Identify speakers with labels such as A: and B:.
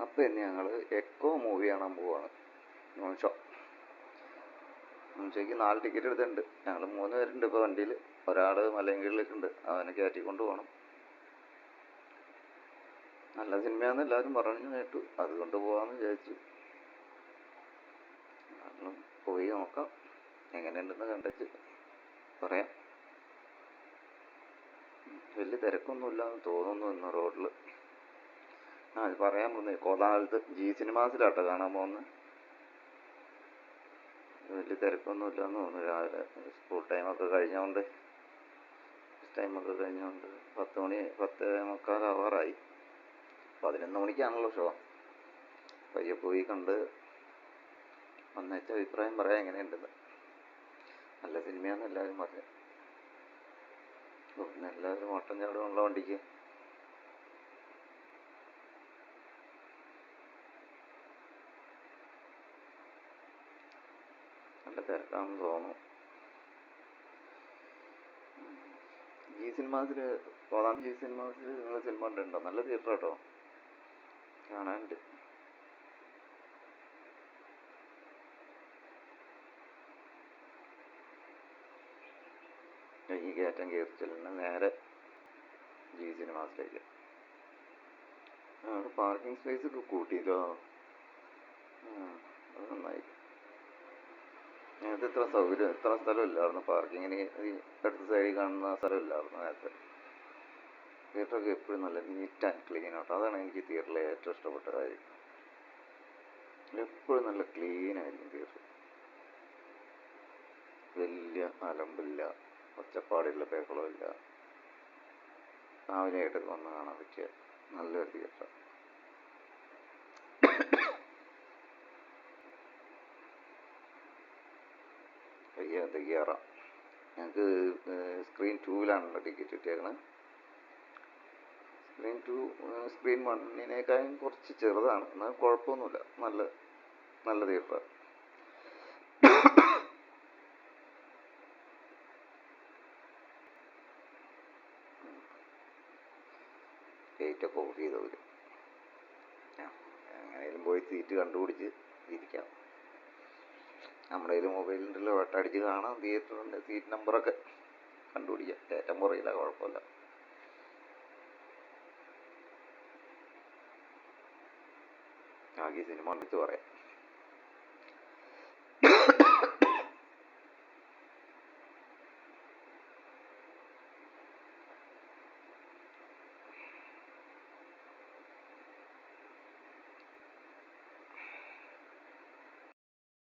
A: അപ്പോൾ ഇന്ന് ഞങ്ങൾ എക്കോ മൂവി കാണാൻ പോവാണ്. നോൺഷോയ്ക്ക് നാല് ടിക്കറ്റ് എടുത്തിട്ടുണ്ട്. ഞങ്ങൾ മൂന്ന് പേരുണ്ട് ഇപ്പോൾ വണ്ടിയിൽ ഒരാൾ മലയങ്കീഴിലേക്കുണ്ട്. അവനെ കയറ്റിക്കൊണ്ട് പോകണം നല്ല സിനിമയാണെന്ന് എല്ലാവരും പറഞ്ഞു കേട്ടു. അതുകൊണ്ട് പോകാമെന്ന് വിചാരിച്ചു. പോയി നോക്കാം. എങ്ങനെയുണ്ടെന്ന് കണ്ടിട്ട് പറയാം. വലിയ തിരക്കൊന്നുമില്ലാന്ന് തോന്നുന്നു ഇന്ന് റോഡിൽ ആ പറയാൻ പോകുന്നത് കോതാലത്ത് ജി സിനിമാസിലാട്ടോ കാണാൻ പോകുന്നത്. വലിയ തിരക്കൊന്നുമില്ലാന്ന് തോന്നുന്നു രാവിലെ. സ്കൂൾ ടൈമൊക്കെ കഴിഞ്ഞുകൊണ്ട് ടൈമൊക്കെ കഴിഞ്ഞുകൊണ്ട് പത്ത് മണി പത്ത് മുക്കാൽ അവറായി പതിനൊന്ന് മണിക്കാണല്ലോ ഷോ പയ്യെ പോയി കണ്ട് വന്നേച്ച അഭിപ്രായം പറയാം എങ്ങനെയുണ്ടെന്ന്. നല്ല സിനിമയാണെന്ന് എല്ലാവരും പറഞ്ഞു. എല്ലാവരും ഓട്ടം ചാടുമുള്ള വണ്ടിക്ക്. തിരക്കാണെന്ന് തോന്നുന്നു. ജി സിനിമാസിൽ കോതാം ജി സിനിമാസിൽ നിങ്ങൾ സിനിമ ഉണ്ടോ നല്ല തിയേറ്റർ കേട്ടോ കാണാനുണ്ട്. ഈ കയറ്റം കയറി നേരെ ജി സിനിമാസിലേക്ക്. പാർക്കിംഗ് സ്പേസ് ഒക്കെ കൂട്ടിയില്ലോ നേരത്തെ ഇത്ര സൗകര്യം ഇത്ര സ്ഥലമില്ലായിരുന്നു. പാർക്കിങ്ങിന് ഈ അടുത്ത സൈഡിൽ കാണുന്ന സ്ഥലമില്ലായിരുന്നു നേരത്തെ. തിയേറ്ററൊക്കെ എപ്പോഴും നല്ല നീറ്റ് ആൻഡ് ക്ലീൻ ആട്ടോ അതാണ് എനിക്ക് തിയേറ്ററിലെ ഏറ്റവും ഇഷ്ടപ്പെട്ട കാര്യം. എപ്പോഴും നല്ല ക്ലീൻ ആയിരിക്കും തിയേറ്റർ വലിയ അലമ്പില്ല ഒച്ചപ്പാടില്ല ബഹളമില്ല. ആയിട്ടൊക്കെ വന്ന് കാണാൻ പറ്റിയ നല്ലൊരു തിയേറ്റർ പയ്യെ അത് കയറാം ഞങ്ങൾക്ക് സ്ക്രീൻ ടൂവിലാണല്ലോ ടിക്കറ്റ് കിട്ടിയേക്കുന്നത് സ്ക്രീൻ ടു സ്ക്രീൻ വണ്ണിനേക്കാളും കുറച്ച് ചെറുതാണ്. എന്നാൽ കുഴപ്പമൊന്നുമില്ല. നല്ല നല്ല തിയേറ്ററാണ് ഗേറ്റൊക്കെ ഓഫ് ചെയ്തവർ എങ്ങനെയും പോയി സീറ്റ് കണ്ടുപിടിച്ച് ഇരിക്കാം. നമ്മുടെ കയ്യിൽ മൊബൈലുണ്ടല്ലോ അടിച്ച് കാണാം. തിയേറ്ററിന്റെ സീറ്റ് നമ്പറൊക്കെ കണ്ടുപിടിക്കാം. ഏറ്റവും കുറയില്ല കുഴപ്പമില്ല. ബാക്കി സിനിമ കണ്ടിട്ട് പറയാം.